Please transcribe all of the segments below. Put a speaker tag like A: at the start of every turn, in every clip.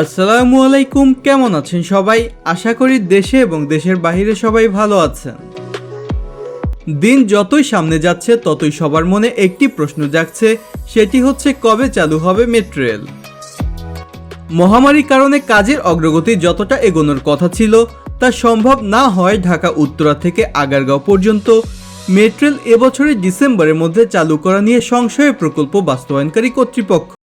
A: আসসালামু আলাইকুম, কেমন আছেন সবাই? আশা করি দেশে এবং দেশের বাইরে সবাই ভালো আছেন। দিন যতই সামনে যাচ্ছে, ততই সবার মনে একটি প্রশ্ন জাগছে, সেটি হচ্ছে, কবে চালু হবে মেট্রো রেল? মহামারীর কারণে কাজের অগ্রগতি যতটা এগোনোর কথা ছিল, তা সম্ভব না হয় ঢাকা, উত্তরা থেকে আগারগাঁও পর্যন্ত মেট্রেল এবছরের ডিসেম্বরের মধ্যে চালু করা নিয়ে সংশয় প্রকল্প বাস্তবায়নকারী কর্তৃপক্ষ।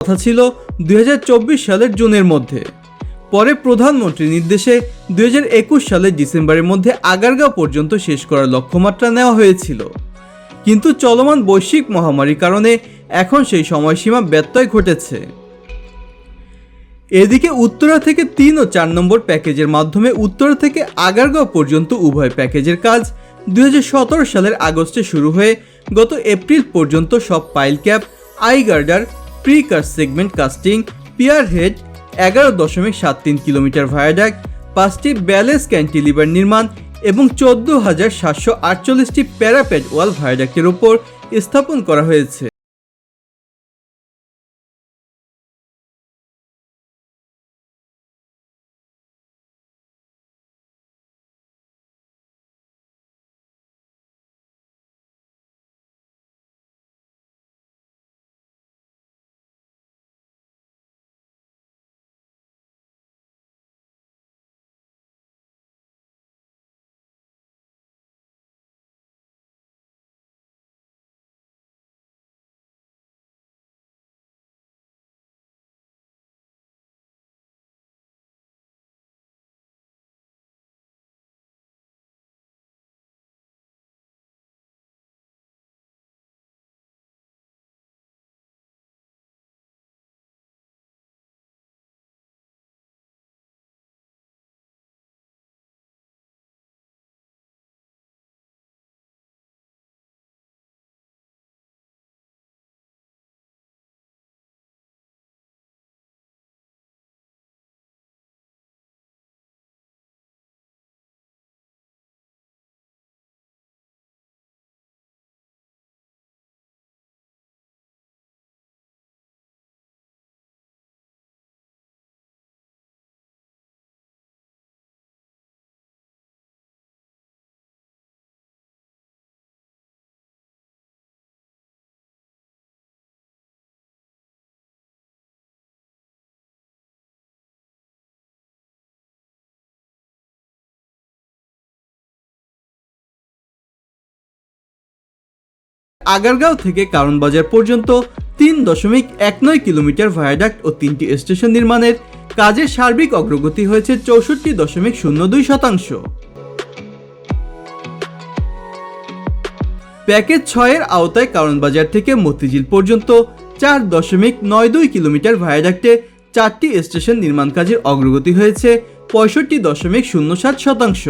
A: কথা ছিল দুই হাজার চব্বিশ সালের জুনের মধ্যে। পরে প্রধানমন্ত্রীর নির্দেশে দুই সালের ডিসেম্বরের মধ্যে আগারগাঁও পর্যন্ত শেষ করার লক্ষ্যমাত্রা নেওয়া হয়েছিল। কিন্তু চলমান বৈশ্বিক মহামারীর কারণে এখন সেই সময়সীমা ব্যত্যয় ঘটেছে। এদিকে উত্তরা থেকে তিন ও চার নম্বর প্যাকেজের মাধ্যমে উত্তরা থেকে আগারগাঁও পর্যন্ত উভয় প্যাকেজের কাজ দুই হাজার সতেরো সালের আগস্টে শুরু হয়ে গত এপ্রিল পর্যন্ত সব pile cap I girder pre car segment casting pier head এগারো দশমিক সাত তিন কিলোমিটার ভায়াডাক পাঁচটি ব্যালেন্স ক্যান্টিলিভার নির্মাণ এবং চোদ্দ হাজার সাতশো আটচল্লিশটি প্যারাপেড ওয়াল ভায়াডাক্টের ওপর স্থাপন করা হয়েছে। আগারগাঁও থেকে কারণবাজার পর্যন্ত তিন দশমিক এক নয় কিলোমিটার ভায়াডাক্ট ও তিনটি স্টেশন নির্মাণের কাজের সার্বিক অগ্রগতি হয়েছে চৌষট্টি দশমিক শূন্য দুই শতাংশ। প্যাকেজ ছয়ের আওতায় কারণবাজার থেকে মতিঝিল পর্যন্ত চার দশমিক নয় দুই কিলোমিটার ভায়াডাক্টে চারটি স্টেশন নির্মাণ কাজের অগ্রগতি হয়েছে পঁয়ষট্টি দশমিক শূন্য সাত শতাংশ।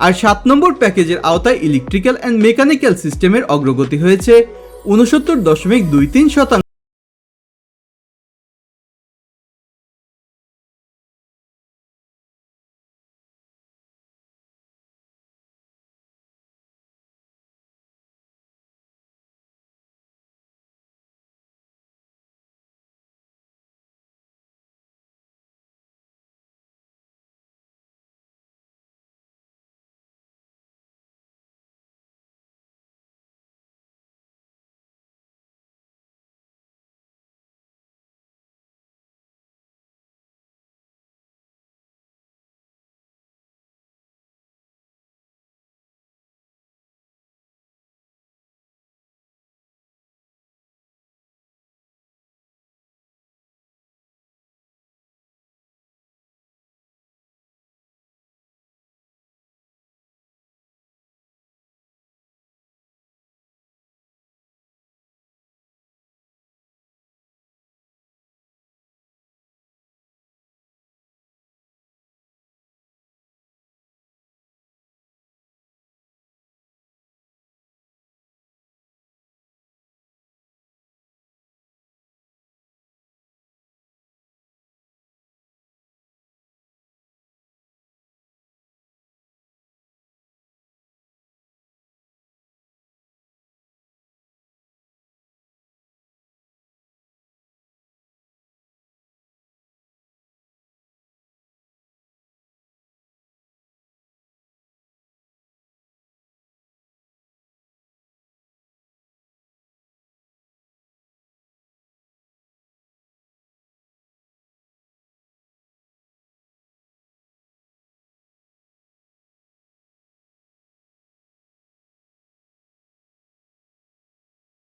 A: আর সাত নম্বর প্যাকেজের আওতায় ইলেকট্রিক্যাল অ্যান্ড মেকানিক্যাল সিস্টেমের অগ্রগতি হয়েছে। উনসত্তর দশমিক দুই তিন শতাংশ।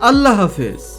A: আল্লাহ হাফেজ।